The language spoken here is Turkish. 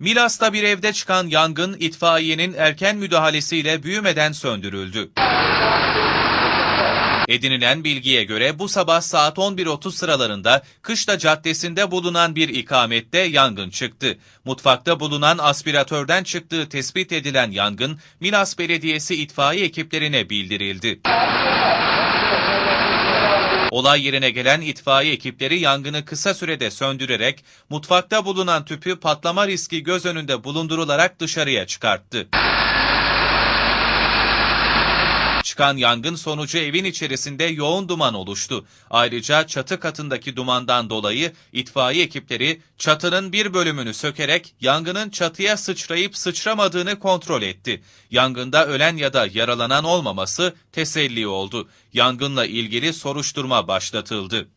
Milas'ta bir evde çıkan yangın itfaiyenin erken müdahalesiyle büyümeden söndürüldü. Edinilen bilgiye göre bu sabah saat 11.30 sıralarında Kışla Caddesi'nde bulunan bir ikamette yangın çıktı. Mutfakta bulunan aspiratörden çıktığı tespit edilen yangın Milas Belediyesi itfaiye ekiplerine bildirildi. Olay yerine gelen itfaiye ekipleri yangını kısa sürede söndürerek mutfakta bulunan tüpü patlama riski göz önünde bulundurularak dışarıya çıkarttı. Çıkan yangın sonucu evin içerisinde yoğun duman oluştu. Ayrıca çatı katındaki dumandan dolayı itfaiye ekipleri çatının bir bölümünü sökerek yangının çatıya sıçrayıp sıçramadığını kontrol etti. Yangında ölen ya da yaralanan olmaması teselli oldu. Yangınla ilgili soruşturma başlatıldı.